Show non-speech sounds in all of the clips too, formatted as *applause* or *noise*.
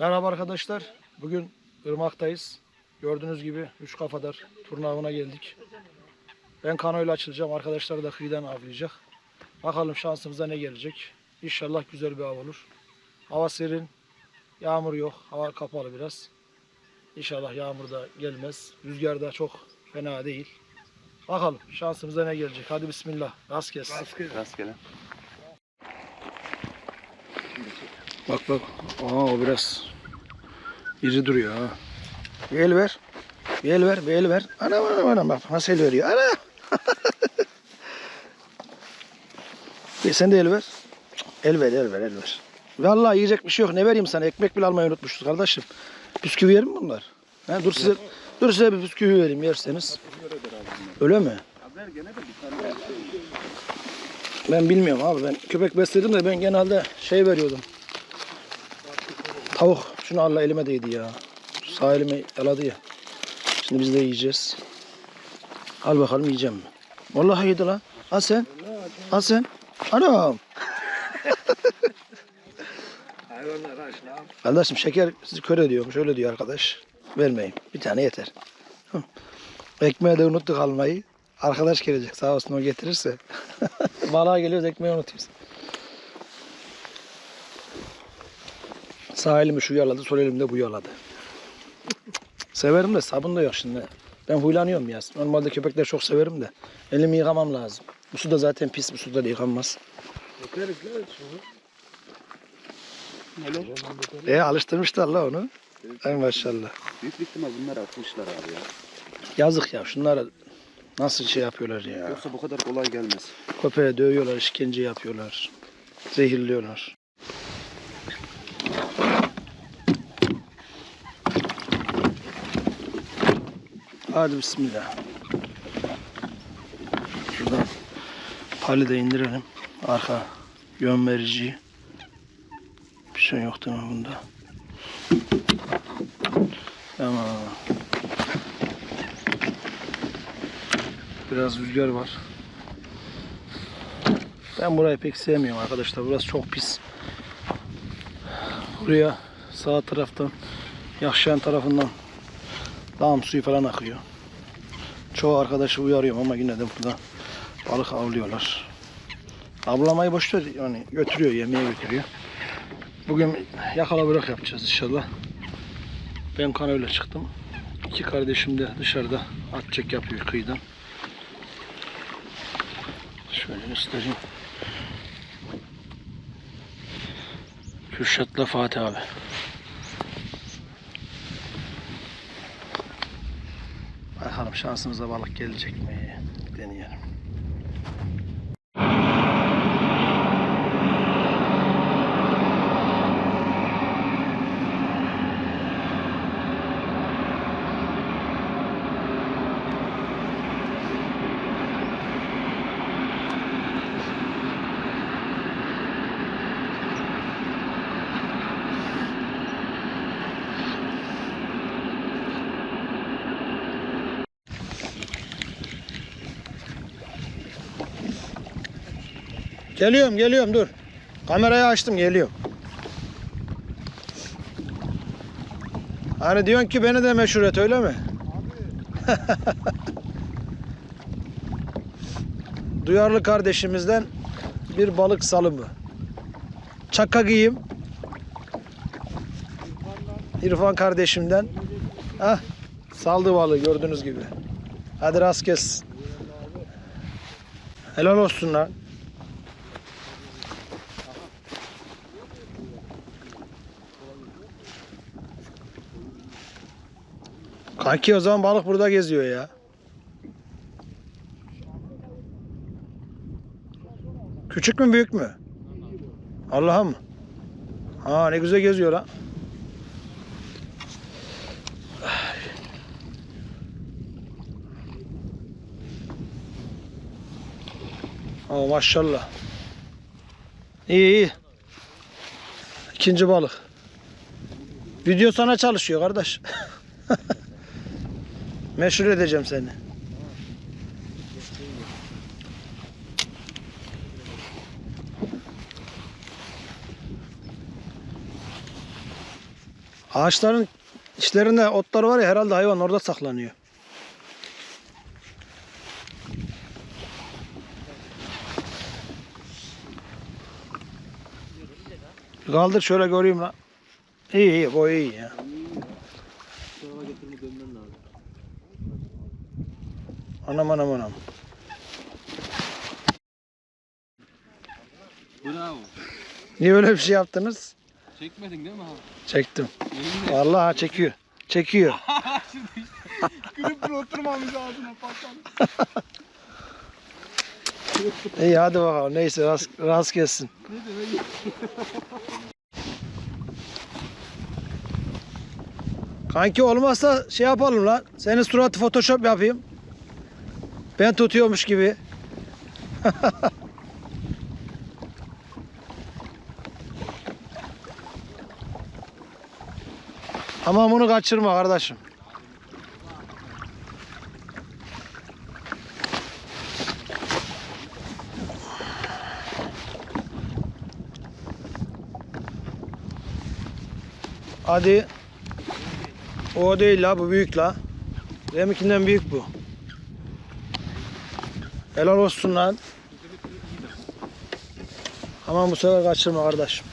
Merhaba arkadaşlar. Bugün Irmak'tayız. Gördüğünüz gibi üç kafadar turna avına geldik. Ben kanoyla açılacağım. Arkadaşlar da kıyıdan avlayacak. Bakalım şansımıza ne gelecek. İnşallah güzel bir av olur. Hava serin. Yağmur yok. Hava kapalı biraz. İnşallah yağmur da gelmez. Rüzgar da çok fena değil. Bakalım şansımıza ne gelecek. Hadi bismillah. Rast gelsin. Rastgele. Bak bak. Aa o biraz iri duruyor ha. Bir el ver. Bir el ver, bir el ver. Ana ana ana bak nasıl el veriyor. Ana. *laughs* bir sen de el ver. El ver, el ver, el ver. Vallahi yiyecek bir şey yok. Ne vereyim sana? Ekmek bile almayı unutmuşuz kardeşim. Bisküvi yerim mi bunlar? Ha, dur size dur size bir bisküvi vereyim yerseniz. Öyle mi? Ben bilmiyorum abi. Ben köpek besledim de ben genelde şey veriyordum. Tavuk. Şunu Allah elime değdi ya. Sağ elime yaladı ya. Şimdi biz de yiyeceğiz. Al bakalım yiyeceğim mi? Vallahi yedi lan. Al sen. Al sen. Anam. *laughs* Kardeşim şeker sizi kör ediyormuş. Öyle diyor arkadaş. Vermeyin. Bir tane yeter. Ekmeği de unuttuk almayı. Arkadaş gelecek sağ olsun o getirirse. *laughs* Balığa geliyoruz ekmeği unutuyoruz. Sağ elimi şu yaladı, sol elimde bu yaladı. Severim de sabun da yok şimdi. Ben huylanıyorum ya. Normalde köpekler çok severim de. Elimi yıkamam lazım. Bu su da zaten pis, bu suda da yıkanmaz. E alıştırmışlar la onu. Ay maşallah. Büyük ihtimal bunlar atmışlar abi ya. Yazık ya şunlara nasıl şey yapıyorlar ya. Yoksa bu kadar kolay gelmez. Köpeğe dövüyorlar, işkence yapıyorlar. Zehirliyorlar. Hadi bismillah. Şuradan pali de indirelim. Arka yön vericiyi. Bir şey yok değil mi bunda? Tamam. Biraz rüzgar var. Ben burayı pek sevmiyorum arkadaşlar. Burası çok pis. Buraya sağ taraftan Yakşayan tarafından dağım suyu falan akıyor. Çoğu arkadaşı uyarıyorum ama yine de burada balık avlıyorlar. Avlamayı boş ver yani götürüyor yemeğe götürüyor. Bugün yakala bırak yapacağız inşallah. Ben kanoyla çıktım. İki kardeşim de dışarıda at çek yapıyor kıyıdan. Şöyle göstereyim. Kürşat'la Fatih abi. Bakalım şansımıza balık gelecek mi? Deneyelim. Geliyorum geliyorum dur. Kamerayı açtım geliyorum. Hani diyorsun ki beni de meşhur et öyle mi? *laughs* Duyarlı kardeşimizden bir balık salımı. Çaka giyim. İrfan kardeşimden. Hah, saldı balığı gördüğünüz gibi. Hadi rast kes. Helal olsun lan. Kanki o zaman balık burada geziyor ya. Küçük mü büyük mü? Allah'ım. Ha ne güzel geziyor lan. Aa maşallah. İyi iyi. İkinci balık. Video sana çalışıyor kardeş. *laughs* Meşhur edeceğim seni. Ağaçların içlerinde otlar var ya herhalde hayvan orada saklanıyor. Kaldır şöyle göreyim lan. İyi iyi boy iyi ya. Anam anam anam. Bravo. Niye öyle bir şey yaptınız? Çekmedin değil mi abi? Çektim. Yeminle. Vallahi ha, çekiyor. Çekiyor. *laughs* Gülüp bir oturmamış ağzına patladı. *laughs* İyi hadi bakalım. Neyse rast, rast gelsin. Ne demek? Kanki olmazsa şey yapalım lan. Senin suratı photoshop yapayım. Ben tutuyormuş gibi. *laughs* Ama bunu kaçırma kardeşim. Hadi. O değil la bu büyük la. Deminkinden büyük bu. Helal olsun lan. Aman bu sefer kaçırma kardeşim.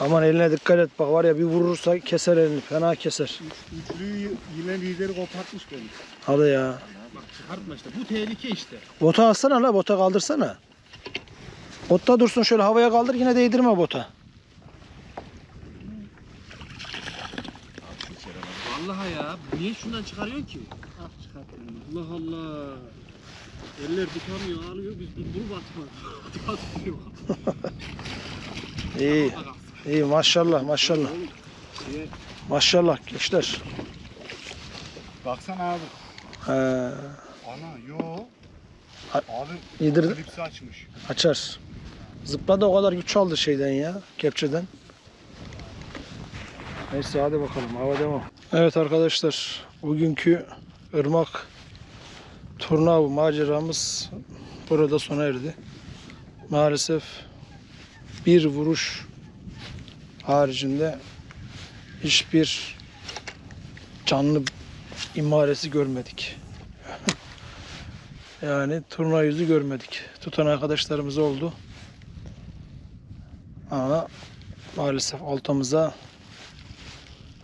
Aman eline dikkat et bak var ya bir vurursa keser elini fena keser. Üçlüyü yine lideri kopartmış beni. Hadi ya. Bak çıkartma işte. Bu tehlike işte. Bota alsana la bota kaldırsana. Botta dursun şöyle havaya kaldır yine değdirme bota. Vallahi ya. Niye şundan çıkarıyorsun ki? Ah. Allah Allah. Eller tutamıyor, ağlıyor. Biz bulbul batma. Batmıyor. *laughs* İyi. İyi maşallah maşallah. Maşallah gençler. baksana abi. He, Ana yo. Abi yedir klipsi açmış. açar. Zıpladı o kadar güç aldı şeyden ya kepçeden. Neyse hadi bakalım hava devam. Evet arkadaşlar bugünkü ırmak turnavu maceramız burada sona erdi. Maalesef bir vuruş haricinde hiçbir canlı imaresi görmedik. *laughs* yani turna yüzü görmedik. Tutan arkadaşlarımız oldu. Ama maalesef oltamıza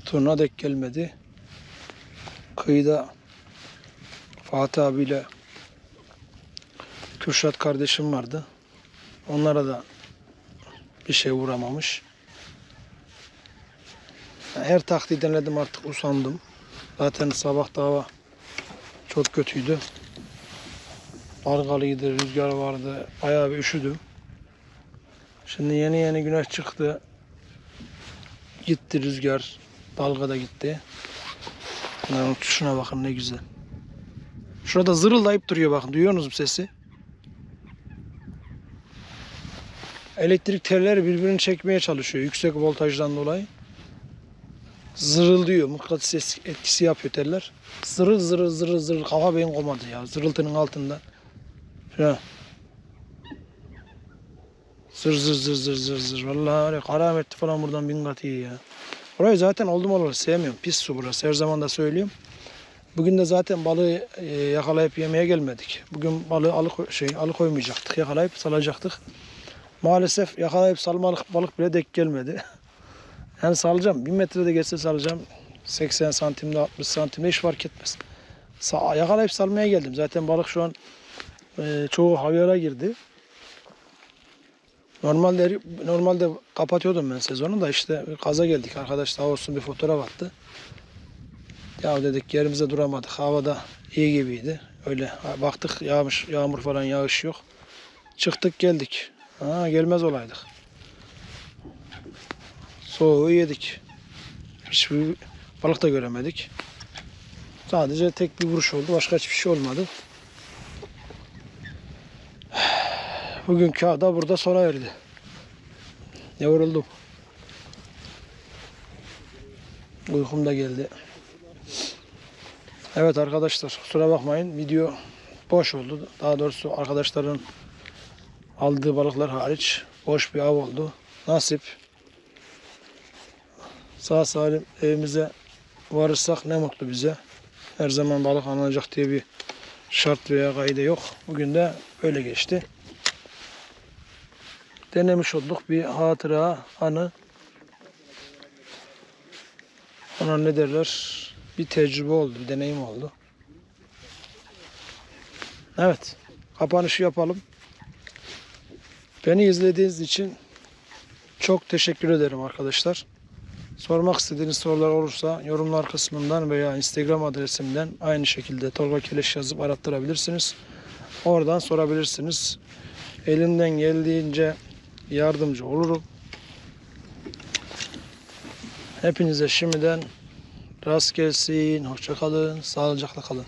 turna dek gelmedi. Kıyıda Fatih abiyle Kürşat kardeşim vardı. Onlara da bir şey vuramamış. Her taktiği denedim artık usandım. Zaten sabah da hava çok kötüydü. Dalgalıydı, rüzgar vardı. Bayağı bir üşüdüm. Şimdi yeni yeni güneş çıktı. Gitti rüzgar. Dalga da gitti. Bunların uçuşuna bakın ne güzel. Şurada zırıldayıp duruyor bakın. Duyuyorsunuz mu sesi? Elektrik telleri birbirini çekmeye çalışıyor yüksek voltajdan dolayı. Zırıldıyor. Mıknatıs es- etkisi yapıyor teller. Zırıl zırıl zırıl zırıl. Kafa beyin komadı ya. Zırıltının altında. Şöyle. Zır zır zır zır zır zır. Vallahi var ya karametli falan buradan bin kat iyi ya. Orayı zaten oldum olalı sevmiyorum. Pis su burası. Her zaman da söylüyorum. Bugün de zaten balığı e, yakalayıp yemeye gelmedik. Bugün balığı alıkoy şey alıkoymayacaktık. Yakalayıp salacaktık. Maalesef yakalayıp salmalık balık bile denk gelmedi. *laughs* Yani salacağım. 1000 metrede geçse salacağım. 80 santimde 60 santimde hiç fark etmez. Sa yakalayıp salmaya geldim. Zaten balık şu an e, çoğu havyara girdi. Normalde normalde kapatıyordum ben sezonu da işte kaza geldik arkadaş sağ olsun bir fotoğraf attı. Ya dedik yerimize duramadık. Havada iyi gibiydi. Öyle baktık yağmış yağmur falan yağış yok. Çıktık geldik. Ha, gelmez olaydık. Soğuğu yedik. Hiçbir balık da göremedik. Sadece tek bir vuruş oldu. Başka hiçbir şey olmadı. Bugünkü ada burada sona erdi. Yoruldum. Uykum da geldi. Evet arkadaşlar kusura bakmayın video boş oldu. Daha doğrusu arkadaşların aldığı balıklar hariç boş bir av oldu. Nasip. Sağ salim evimize varırsak ne mutlu bize. Her zaman balık alınacak diye bir şart veya kaide yok. Bugün de öyle geçti. Denemiş olduk bir hatıra, anı. Ona ne derler? Bir tecrübe oldu, bir deneyim oldu. Evet, kapanışı yapalım. Beni izlediğiniz için çok teşekkür ederim arkadaşlar. Sormak istediğiniz sorular olursa yorumlar kısmından veya Instagram adresimden aynı şekilde Tolga Keleş yazıp arattırabilirsiniz. Oradan sorabilirsiniz. Elimden geldiğince yardımcı olurum. Hepinize şimdiden rast gelsin, hoşça kalın, sağlıcakla kalın.